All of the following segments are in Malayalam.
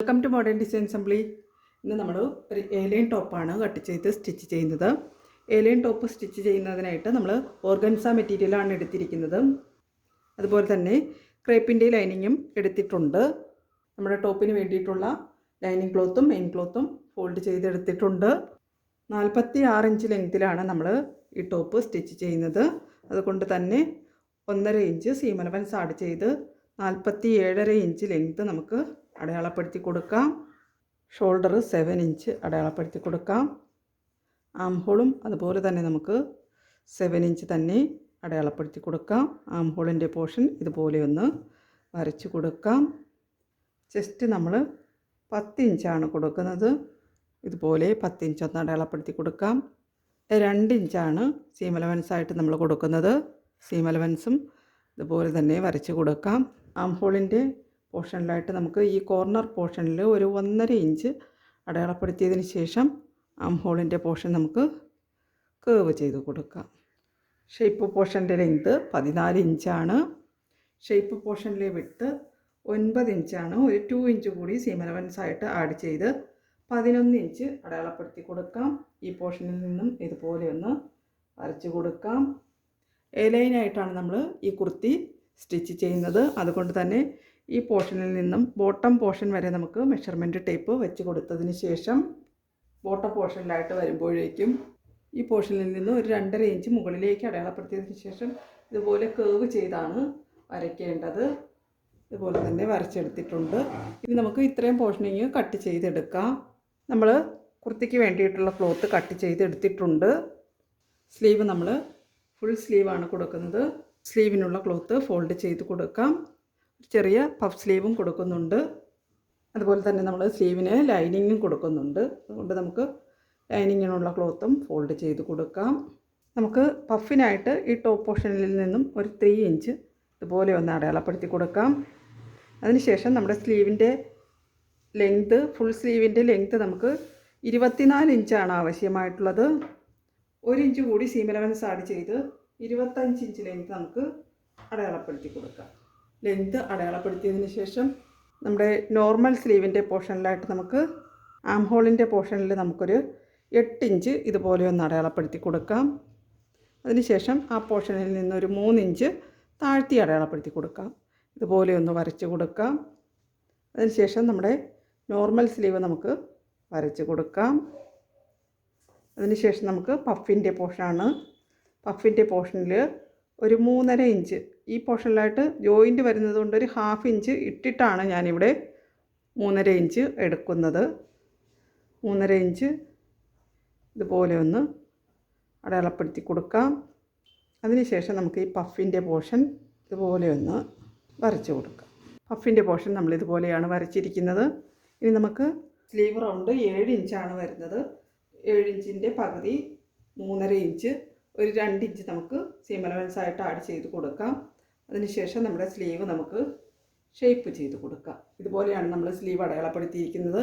Welcome to modern design assembly ഇന്ന് നമ്മൾ ഒരു ഏലൈൻ ടോപ്പാണ് കട്ട് ചെയ്ത് സ്റ്റിച്ച് ചെയ്യുന്നത്. ഏലൈൻ ടോപ്പ് സ്റ്റിച്ച് ചെയ്യുന്നതിനായിട്ട് നമ്മൾ ഓർഗൻസ മെറ്റീരിയലാണ് എടുത്തിരിക്കുന്നത്. അതുപോലെ തന്നെ ക്രേപ്പിന്റെ ലൈനിങ്ങും എടുത്തിട്ടുണ്ട്. നമ്മുടെ ടോപ്പിന് വേണ്ടിയിട്ടുള്ള ലൈനിങ് ക്ലോത്തും മെയിൻ ക്ലോത്തും ഫോൾഡ് ചെയ്തെടുത്തിട്ടുണ്ട്. നാൽപ്പത്തി ആറ് ഇഞ്ച് ലെങ്ത്തിലാണ് നമ്മൾ ഈ ടോപ്പ് സ്റ്റിച്ച് ചെയ്യുന്നത്. അതുകൊണ്ട് തന്നെ ഒന്നര ഇഞ്ച് സീമലവൻസ് ആഡ് ചെയ്ത് നാൽപ്പത്തി ഏഴര ഇഞ്ച് ലെങ്ത്ത് നമുക്ക് അടയാളപ്പെടുത്തി കൊടുക്കാം. ഷോൾഡർ സെവൻ ഇഞ്ച് അടയാളപ്പെടുത്തി കൊടുക്കാം. ആം ഹോളും അതുപോലെ തന്നെ നമുക്ക് സെവൻ ഇഞ്ച് തന്നെ അടയാളപ്പെടുത്തി കൊടുക്കാം. ആം ഹോളിന്റെ പോർഷൻ ഇതുപോലെ ഒന്ന് വരച്ച് കൊടുക്കാം. ചെസ്റ്റ് നമ്മൾ പത്ത് ഇഞ്ചാണ് കൊടുക്കുന്നത്. ഇതുപോലെ പത്ത് ഇഞ്ച് ഒന്ന് അടയാളപ്പെടുത്തി കൊടുക്കാം. രണ്ട് ഇഞ്ചാണ് സീം അലവൻസ് ആയിട്ട് നമ്മൾ കൊടുക്കുന്നത്. സീം അലവൻസും ഇതുപോലെ തന്നെ വരച്ച് കൊടുക്കാം. ആം ഹോളിന്റെ പോർഷനിലായിട്ട് നമുക്ക് ഈ കോർണർ പോർഷനിൽ ഒരു ഒന്നര ഇഞ്ച് അടയാളപ്പെടുത്തിയതിന് ശേഷം ആം ഹോളിന്റെ പോർഷൻ നമുക്ക് കേവ് ചെയ്ത് കൊടുക്കാം. ഷേപ്പ് പോർഷന്റെ ലെങ്ത് പതിനാല് ഇഞ്ചാണ്. ഷേപ്പ് പോർഷനിലെ വിട്ട് ഒൻപത് ഇഞ്ചാണ്. ഒരു ടു ഇഞ്ച് കൂടി സീം അലവൻസ് ആയിട്ട് ആഡ് ചെയ്ത് പതിനൊന്ന് ഇഞ്ച് അടയാളപ്പെടുത്തി കൊടുക്കാം. ഈ പോർഷനിൽ നിന്നും ഇതുപോലെ ഒന്ന് വരച്ച് കൊടുക്കാം. എ നമ്മൾ ഈ കുർത്തി സ്റ്റിച്ച് ചെയ്യുന്നത്. അതുകൊണ്ട് തന്നെ ഈ പോർഷനിൽ നിന്നും ബോട്ടം പോർഷൻ വരെ നമുക്ക് മെഷർമെന്റ് ടേപ്പ് വെച്ച് കൊടുത്തതിന് ശേഷം ബോട്ടം പോർഷനിലായിട്ട് വരുമ്പോഴേക്കും ഈ പോർഷനിൽ നിന്നും ഒരു രണ്ടര ഇഞ്ച് മുകളിലേക്ക് അടയാളപ്പെടുത്തിയതിന് ശേഷം ഇതുപോലെ കേവ് ചെയ്താണ് വരയ്ക്കേണ്ടത്. ഇതുപോലെ തന്നെ വരച്ചെടുത്തിട്ടുണ്ട്. ഇനി നമുക്ക് ഇത്രയും പോർഷനിങ് കട്ട് ചെയ്തെടുക്കാം. നമ്മൾ കുർത്തിക്ക് വേണ്ടിയിട്ടുള്ള ക്ലോത്ത് കട്ട് ചെയ്തെടുത്തിട്ടുണ്ട്. സ്ലീവ് നമ്മൾ ഫുൾ സ്ലീവാണ് കൊടുക്കുന്നത്. സ്ലീവിനുള്ള ക്ലോത്ത് ഫോൾഡ് ചെയ്ത് കൊടുക്കാം. ചെറിയ പഫ് സ്ലീവും കൊടുക്കുന്നുണ്ട്. അതുപോലെ തന്നെ നമ്മൾ സ്ലീവിന് ലൈനിങ്ങും കൊടുക്കുന്നുണ്ട്. അതുകൊണ്ട് നമുക്ക് ലൈനിങ്ങിനുള്ള ക്ലോത്തും ഫോൾഡ് ചെയ്ത് കൊടുക്കാം. നമുക്ക് പഫിനായിട്ട് ഈ ടോപ്പ് പോർഷനിൽ നിന്നും ഒരു ത്രീ ഇഞ്ച് ഇതുപോലെ ഒന്ന് അടയാളപ്പെടുത്തി കൊടുക്കാം. അതിനുശേഷം നമ്മുടെ സ്ലീവിന്റെ ലെങ്ത് ഫുൾ സ്ലീവിന്റെ ലെങ്ത് നമുക്ക് ഇരുപത്തിനാല് ഇഞ്ചാണ് ആവശ്യമായിട്ടുള്ളത്. ഒരു ഇഞ്ച് കൂടി സീം അലവൻസ് ആഡ് ചെയ്ത് ഇരുപത്തഞ്ച് ഇഞ്ച് ലെങ്ത് നമുക്ക് അടയാളപ്പെടുത്തി കൊടുക്കാം. ലെങ്ത് അടയാളപ്പെടുത്തിയതിന് ശേഷം നമ്മുടെ നോർമൽ സ്ലീവിന്റെ പോർഷനിലായിട്ട് നമുക്ക് ആം ഹോളിന്റെ പോർഷനിൽ നമുക്കൊരു എട്ട് ഇഞ്ച് ഇതുപോലെ ഒന്ന് അടയാളപ്പെടുത്തി കൊടുക്കാം. അതിനുശേഷം ആ പോർഷനിൽ നിന്നൊരു മൂന്നിഞ്ച് താഴ്ത്തി അടയാളപ്പെടുത്തി കൊടുക്കാം. ഇതുപോലെ ഒന്ന് വരച്ച് കൊടുക്കാം. അതിനുശേഷം നമ്മുടെ നോർമൽ സ്ലീവ് നമുക്ക് വരച്ച് കൊടുക്കാം. അതിനുശേഷം നമുക്ക് പഫിന്റെ പോർഷനാണ്. പഫിന്റെ പോർഷനിൽ ഒരു മൂന്നര ഇഞ്ച് ഈ പോർഷനിലായിട്ട് ജോയിന്റ് വരുന്നത് കൊണ്ട് ഒരു ഹാഫ് ഇഞ്ച് ഇട്ടിട്ടാണ് ഞാനിവിടെ മൂന്നര ഇഞ്ച് എടുക്കുന്നത്. മൂന്നര ഇഞ്ച് ഇതുപോലെ ഒന്ന് അടയാളപ്പെടുത്തി കൊടുക്കാം. അതിനുശേഷം നമുക്ക് ഈ പഫിന്റെ പോർഷൻ ഇതുപോലെ ഒന്ന് വരച്ച് കൊടുക്കാം. പഫിന്റെ പോർഷൻ നമ്മൾ ഇതുപോലെയാണ് വരച്ചിരിക്കുന്നത്. ഇനി നമുക്ക് സ്ലീവ് റൗണ്ട് ഏഴ് ഇഞ്ചാണ് വരുന്നത്. ഏഴ് ഇഞ്ചിന്റെ പകുതി മൂന്നര ഇഞ്ച് ഒരു രണ്ട് ഇഞ്ച് നമുക്ക് സീം അലവൻസ് ആയിട്ട് ആഡ് ചെയ്ത് കൊടുക്കാം. അതിനുശേഷം നമ്മുടെ സ്ലീവ് നമുക്ക് ഷേപ്പ് ചെയ്ത് കൊടുക്കാം. ഇതുപോലെയാണ് നമ്മൾ സ്ലീവ് അടയാളപ്പെടുത്തിയിരിക്കുന്നത്.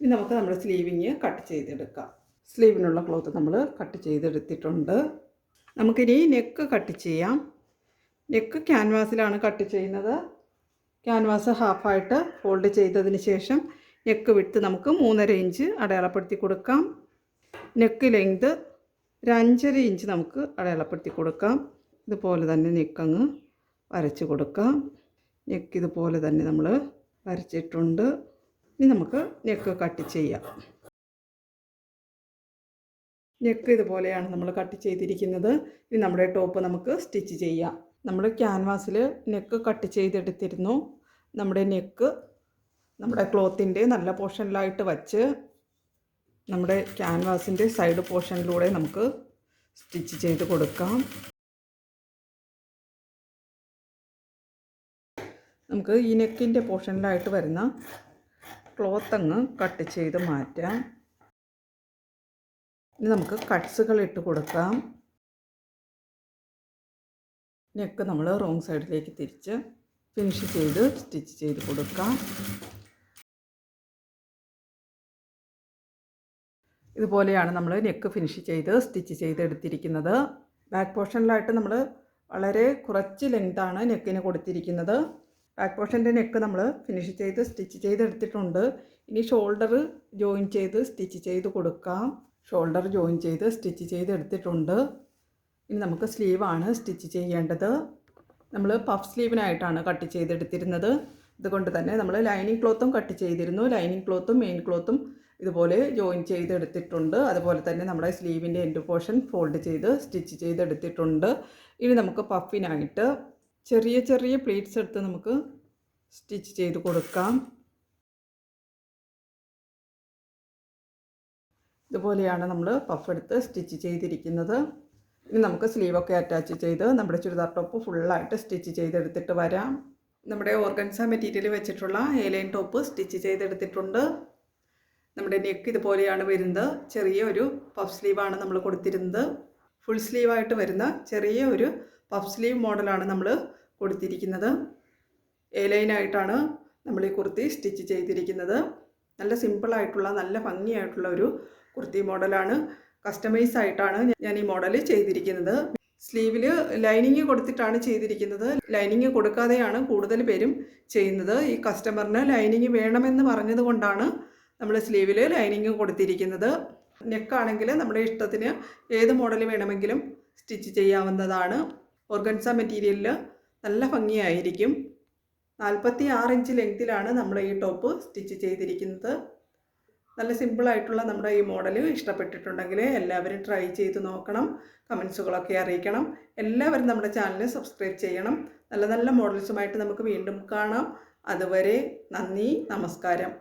ഇനി നമുക്ക് നമ്മുടെ സ്ലീവിങ് കട്ട് ചെയ്തെടുക്കാം. സ്ലീവിനുള്ള ക്ലോത്ത് നമ്മൾ കട്ട് ചെയ്തെടുത്തിട്ടുണ്ട്. നമുക്കിനി നെക്ക് കട്ട് ചെയ്യാം. നെക്ക് ക്യാൻവാസിലാണ് കട്ട് ചെയ്യുന്നത്. ക്യാൻവാസ് ഹാഫായിട്ട് ഫോൾഡ് ചെയ്തതിന് ശേഷം നെക്ക് വിട്ട് നമുക്ക് മൂന്നര ഇഞ്ച് അടയാളപ്പെടുത്തി കൊടുക്കാം. നെക്ക് ലെങ്ത് ഒരു അഞ്ചര ഇഞ്ച് നമുക്ക് അടയാളപ്പെടുത്തി കൊടുക്കാം. ഇതുപോലെ തന്നെ നെക്കങ്ങ് വരച്ച് കൊടുക്കാം. നെക്ക് ഇതുപോലെ തന്നെ നമ്മൾ വരച്ചിട്ടുണ്ട്. ഇനി നമുക്ക് നെക്ക് കട്ട് ചെയ്യാം. നെക്ക് ഇതുപോലെയാണ് നമ്മൾ കട്ട് ചെയ്തിരിക്കുന്നത്. ഇനി നമ്മുടെ ടോപ്പ് നമുക്ക് സ്റ്റിച്ച് ചെയ്യാം. നമ്മൾ ക്യാൻവാസിൽ നെക്ക് കട്ട് ചെയ്തെടുത്തിരുന്നു. നമ്മുടെ നെക്ക് നമ്മുടെ ക്ലോത്തിന്റെ നല്ല പോർഷനിലായിട്ട് വച്ച് നമ്മുടെ ക്യാൻവാസിന്റെ സൈഡ് പോർഷനിലൂടെ നമുക്ക് സ്റ്റിച്ച് ചെയ്ത് കൊടുക്കാം. നമുക്ക് ഈ നെക്കിന്റെ പോർഷനിലായിട്ട് വരുന്ന ക്ലോത്ത് അങ്ങ് കട്ട് ചെയ്ത് മാറ്റാം. ഇനി നമുക്ക് കട്ട്സുകൾ ഇട്ട് കൊടുക്കാം. നെക്ക് നമ്മൾ റോങ് സൈഡിലേക്ക് തിരിച്ച് ഫിനിഷ് ചെയ്ത് സ്റ്റിച്ച് ചെയ്ത് കൊടുക്കാം. ഇതുപോലെയാണ് നമ്മൾ നെക്ക് ഫിനിഷ് ചെയ്ത് സ്റ്റിച്ച് ചെയ്തെടുത്തിരിക്കുന്നത് ബാക്ക് പോർഷനിലായിട്ട് നമ്മൾ വളരെ കുറച്ച് ലെങ്താണ് നെക്കിന് കൊടുത്തിരിക്കുന്നത്. ബാക്ക് പോർഷന്റെ നെക്ക് നമ്മൾ ഫിനിഷ് ചെയ്ത് സ്റ്റിച്ച് ചെയ്തെടുത്തിട്ടുണ്ട്. ഇനി ഷോൾഡർ ജോയിൻ ചെയ്ത് സ്റ്റിച്ച് ചെയ്ത് കൊടുക്കാം. ഷോൾഡർ ജോയിൻ ചെയ്ത് സ്റ്റിച്ച് ചെയ്തെടുത്തിട്ടുണ്ട്. ഇനി നമുക്ക് സ്ലീവാണ് സ്റ്റിച്ച് ചെയ്യേണ്ടത്. നമ്മൾ പഫ് സ്ലീവിനായിട്ടാണ് കട്ട് ചെയ്തെടുത്തിരുന്നത്. ഇതുകൊണ്ട് തന്നെ നമ്മൾ ലൈനിങ് ക്ലോത്തും കട്ട് ചെയ്തിരുന്നു. ലൈനിങ് ക്ലോത്തും മെയിൻ ക്ലോത്തും ഇതുപോലെ ജോയിൻ ചെയ്തെടുത്തിട്ടുണ്ട്. അതുപോലെ തന്നെ നമ്മുടെ സ്ലീവിന്റെ എൻഡ് പോർഷൻ ഫോൾഡ് ചെയ്ത് സ്റ്റിച്ച് ചെയ്തെടുത്തിട്ടുണ്ട്. ഇനി നമുക്ക് പഫിനായിട്ട് ചെറിയ ചെറിയ പ്ലേറ്റ്സ് എടുത്ത് നമുക്ക് സ്റ്റിച്ച് ചെയ്ത് കൊടുക്കാം. ഇതുപോലെയാണ് നമ്മൾ പഫ് എടുത്ത് സ്റ്റിച്ച് ചെയ്തിരിക്കുന്നത്. ഇനി നമുക്ക് സ്ലീവൊക്കെ അറ്റാച്ച് ചെയ്ത് നമ്മുടെ ചുരിദാർ ടോപ്പ് ഫുള്ളായിട്ട് സ്റ്റിച്ച് ചെയ്തെടുത്തിട്ട് വരാം. നമ്മുടെ ഓർഗൻസ മെറ്റീരിയൽ വെച്ചിട്ടുള്ള ഏലൈൻ ടോപ്പ് സ്റ്റിച്ച് ചെയ്തെടുത്തിട്ടുണ്ട്. നമ്മുടെ നെക്ക് ഇതുപോലെയാണ് വരുന്നത്. ചെറിയ ഒരു പഫ് സ്ലീവാണ് നമ്മൾ കൊടുത്തിരുന്നത്. ഫുൾ സ്ലീവായിട്ട് വരുന്ന ചെറിയ ഒരു പഫ് സ്ലീവ് മോഡലാണ് നമ്മൾ കൊടുത്തിരിക്കുന്നത്. എ ലൈനായിട്ടാണ് നമ്മൾ ഈ കുർത്തി സ്റ്റിച്ച് ചെയ്തിരിക്കുന്നത്. നല്ല സിമ്പിളായിട്ടുള്ള നല്ല ഭംഗിയായിട്ടുള്ള ഒരു കുർത്തി മോഡലാണ്. കസ്റ്റമൈസ് ആയിട്ടാണ് ഞാൻ ഈ മോഡൽ ചെയ്തിരിക്കുന്നത്. സ്ലീവിൽ ലൈനിങ് കൊടുത്തിട്ടാണ് ചെയ്തിരിക്കുന്നത്. ലൈനിങ് കൊടുക്കാതെയാണ് കൂടുതൽ പേരും ചെയ്യുന്നത്. ഈ കസ്റ്റമറിന് ലൈനിങ് വേണമെന്ന് പറഞ്ഞത് കൊണ്ടാണ് നമ്മൾ സ്ലീവിൽ ലൈനിങ് കൊടുത്തിരിക്കുന്നത്. നെക്കാണെങ്കിൽ നമ്മുടെ ഇഷ്ടത്തിന് ഏത് മോഡൽ വേണമെങ്കിലും സ്റ്റിച്ച് ചെയ്യാവുന്നതാണ്. ഓർഗൻസ മെറ്റീരിയലിൽ നല്ല ഭംഗിയായിരിക്കും. നാൽപ്പത്തി ആറ് ഇഞ്ച് ലെങ്തിലാണ് നമ്മൾ ഈ ടോപ്പ് സ്റ്റിച്ച് ചെയ്തിരിക്കുന്നത്. നല്ല സിമ്പിളായിട്ടുള്ള നമ്മുടെ ഈ മോഡൽ ഇഷ്ടപ്പെട്ടിട്ടുണ്ടെങ്കിൽ എല്ലാവരും ട്രൈ ചെയ്ത് നോക്കണം. കമൻസുകളൊക്കെ അറിയിക്കണം. എല്ലാവരും നമ്മുടെ ചാനൽ സബ്സ്ക്രൈബ് ചെയ്യണം. നല്ല നല്ല മോഡൽസുമായിട്ട് നമുക്ക് വീണ്ടും കാണാം. അതുവരെ നന്ദി നമസ്കാരം.